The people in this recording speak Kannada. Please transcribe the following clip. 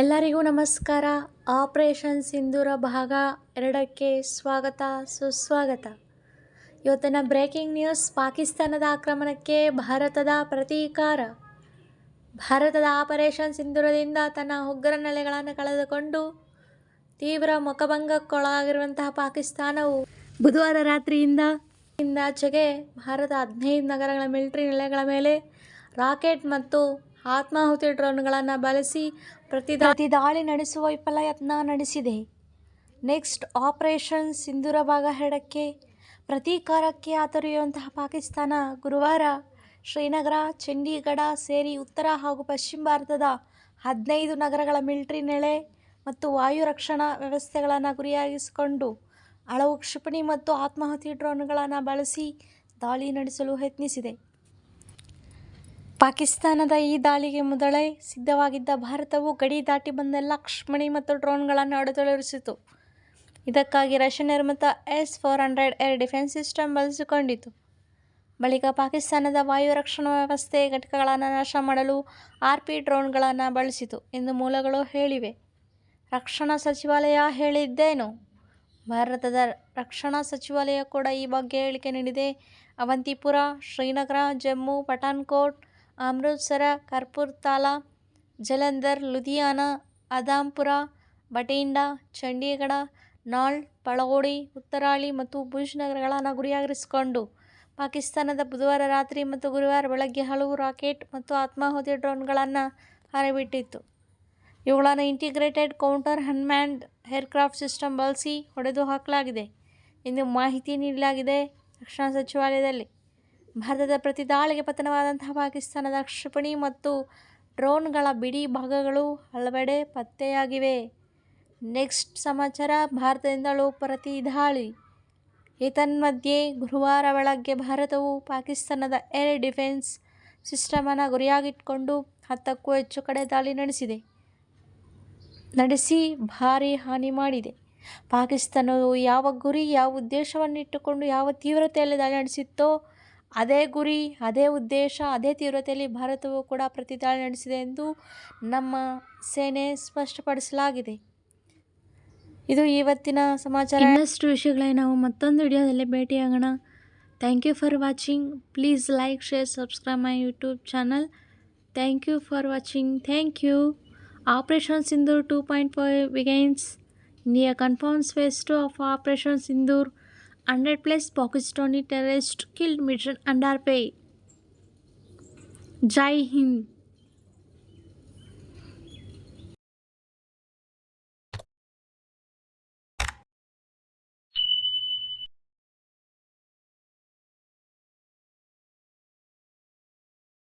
ಎಲ್ಲರಿಗೂ ನಮಸ್ಕಾರ. ಆಪರೇಷನ್ ಸಿಂಧೂರ ಭಾಗ ಎರಡಕ್ಕೆ ಸ್ವಾಗತ, ಸುಸ್ವಾಗತ. ಇವತ್ತಿನ ಬ್ರೇಕಿಂಗ್ ನ್ಯೂಸ್, ಪಾಕಿಸ್ತಾನದ ಆಕ್ರಮಣಕ್ಕೆ ಭಾರತದ ಪ್ರತೀಕಾರ. ಭಾರತದ ಆಪರೇಷನ್ ಸಿಂಧೂರದಿಂದ ತನ್ನ ಉಗ್ರ ನೆಲೆಗಳನ್ನು ಕಳೆದುಕೊಂಡು ತೀವ್ರ ಮುಖಭಂಗಕ್ಕೊಳಗಾಗಿರುವಂತಹ ಪಾಕಿಸ್ತಾನವು ಬುಧವಾರ ರಾತ್ರಿಯಿಂದ ಇಂದಾಚೆಗೆ ಭಾರತ ಹದಿನೈದು ನಗರಗಳ ಮಿಲಿಟರಿ ನೆಲೆಗಳ ಮೇಲೆ ರಾಕೆಟ್ ಮತ್ತು ಆತ್ಮಾಹುತಿ ಡ್ರೋನ್ಗಳನ್ನು ಬಳಸಿ ಪ್ರತಿ ದಾಳಿ ನಡೆಸುವ ವಿಫಲ ಯತ್ನ ನಡೆಸಿದೆ. ನೆಕ್ಸ್ಟ್ ಆಪರೇಷನ್ ಸಿಂಧೂರ ಭಾಗ ಹೆಡಕ್ಕೆ ಪ್ರತೀಕಾರಕ್ಕೆ ಆತೊರೆಯುವಂತಹ ಪಾಕಿಸ್ತಾನ ಗುರುವಾರ ಶ್ರೀನಗರ, ಚಂಡೀಗಢ ಸೇರಿ ಉತ್ತರ ಹಾಗೂ ಪಶ್ಚಿಮ ಭಾರತದ ಹದಿನೈದು ನಗರಗಳ ಮಿಲಿಟರಿ ನೆಲೆ ಮತ್ತು ವಾಯು ರಕ್ಷಣಾ ವ್ಯವಸ್ಥೆಗಳನ್ನು ಗುರಿಯಾಗಿಸಿಕೊಂಡು ಹಲವು ಕ್ಷಿಪಣಿ ಮತ್ತು ಆತ್ಮಾಹುತಿ ಡ್ರೋನ್ಗಳನ್ನು ಬಳಸಿ ದಾಳಿ ನಡೆಸಲು ಯತ್ನಿಸಿದೆ. ಪಾಕಿಸ್ತಾನದ ಈ ದಾಳಿಗೆ ಮೊದಲೇ ಸಿದ್ಧವಾಗಿದ್ದ ಭಾರತವು ಗಡಿ ದಾಟಿ ಬಂದ ಲಕ್ಷ್ಮಣಿ ಮತ್ತು ಡ್ರೋನ್ಗಳನ್ನು ಅಡೆತೊಳಿಸಿತು ಇದಕ್ಕಾಗಿ ರಷ್ಯ ನಿರ್ಮಿತ S four hundred air defence system ಬಳಸಿಕೊಂಡಿತು. ಬಳಿಕ ಪಾಕಿಸ್ತಾನದ ವಾಯು ರಕ್ಷಣಾ ವ್ಯವಸ್ಥೆ ಘಟಕಗಳನ್ನು ನಾಶ ಮಾಡಲು ಆರ್ ಪಿ ಡ್ರೋನ್ಗಳನ್ನು ಬಳಸಿತು ಎಂದು ಮೂಲಗಳು ಹೇಳಿವೆ. ರಕ್ಷಣಾ ಸಚಿವಾಲಯ ಹೇಳಿದ್ದೇನು? ಭಾರತದ ರಕ್ಷಣಾ ಸಚಿವಾಲಯ ಕೂಡ ಈ ಬಗ್ಗೆ ಹೇಳಿಕೆ ನೀಡಿದೆ. ಅವಂತಿಪುರ, ಶ್ರೀನಗರ, ಜಮ್ಮು ಪಠಾನ್ಕೋಟ್ ಅಮೃತ್ಸರ ಕಪೂರ್ತಾಲಾ ಜಲಂಧರ್, ಲುಧಿಯಾನ, ಅದಾಂಪುರ, ಬಠಿಂಡಾ, ಚಂಡೀಗಢ ನಾಳ್ ಪಳಗೋಡಿ, ಉತ್ತರಾಳಿ ಮತ್ತು ಭುಜ್ ನಗರಗಳನ್ನು ಗುರಿಯಾಗಿಸಿಕೊಂಡು ಪಾಕಿಸ್ತಾನದ ಬುಧವಾರ ರಾತ್ರಿ ಮತ್ತು ಗುರುವಾರ ಬೆಳಗ್ಗೆ ಹಲವು ರಾಕೆಟ್ ಮತ್ತು ಆತ್ಮಾಹುತಿ ಡ್ರೋನ್ಗಳನ್ನು ಹಾರಿಬಿಟ್ಟಿತ್ತು. ಇವುಗಳನ್ನು integrated counter unmanned aircraft system ಬಳಸಿ ಹೊಡೆದು ಹಾಕಲಾಗಿದೆ ಎಂದು ಮಾಹಿತಿ ನೀಡಲಾಗಿದೆ ರಕ್ಷಣಾ ಸಚಿವಾಲಯದಲ್ಲಿ. ಭಾರತದ ಪ್ರತಿ ದಾಳಿಗೆ ಪತನವಾದಂತಹ ಪಾಕಿಸ್ತಾನದ ಕ್ಷಿಪಣಿ ಮತ್ತು ಡ್ರೋನ್ಗಳ ಬಿಡಿ ಭಾಗಗಳು ಹಲವೆಡೆ ಪತ್ತೆಯಾಗಿವೆ. ನೆಕ್ಸ್ಟ್ ಸಮಾಚಾರ. ಭಾರತದಿಂದಲೂ ಪ್ರತಿ ದಾಳಿ. ಏತನ್ಮಧ್ಯೆ ಗುರುವಾರ ಬೆಳಗ್ಗೆ ಭಾರತವು ಪಾಕಿಸ್ತಾನದ ಏರ್ ಡಿಫೆನ್ಸ್ ಸಿಸ್ಟಮನ್ನು ಗುರಿಯಾಗಿಟ್ಕೊಂಡು ಹತ್ತಕ್ಕೂ ಹೆಚ್ಚು ಕಡೆ ದಾಳಿ ನಡೆಸಿದೆ. ನಡೆಸಿ ಭಾರೀ ಹಾನಿ ಮಾಡಿದೆ. ಪಾಕಿಸ್ತಾನವು ಯಾವ ಗುರಿ, ಯಾವ ಉದ್ದೇಶವನ್ನಿಟ್ಟುಕೊಂಡು ಯಾವ ತೀವ್ರತೆಯಲ್ಲಿ ದಾಳಿ ನಡೆಸಿತ್ತೋ ಅದೇ ಗುರಿ, ಅದೇ ಉದ್ದೇಶ, ಅದೇ ತೀವ್ರತೆಯಲ್ಲಿ ಭಾರತವು ಕೂಡ ಪ್ರತಿದಾಳಿ ನಡೆಸಿದೆ ಎಂದು ನಮ್ಮ ಸೇನೆ ಸ್ಪಷ್ಟಪಡಿಸಲಾಗಿದೆ. ಇದು ಇವತ್ತಿನ ಸಮಾಚಾರ. ಇನ್ನಷ್ಟು ವಿಷಯಗಳೇ ನಾವು ಮತ್ತೊಂದು ವಿಡಿಯೋದಲ್ಲಿ ಭೇಟಿಯಾಗೋಣ. Thank you for watching please like share subscribe my YouTube channel thank you for watching thank you operation Sindoor two point five begins India confirms phase two of operation Sindoor 100 plus Pakistani terrorists killed mission under pay. Jai Hind.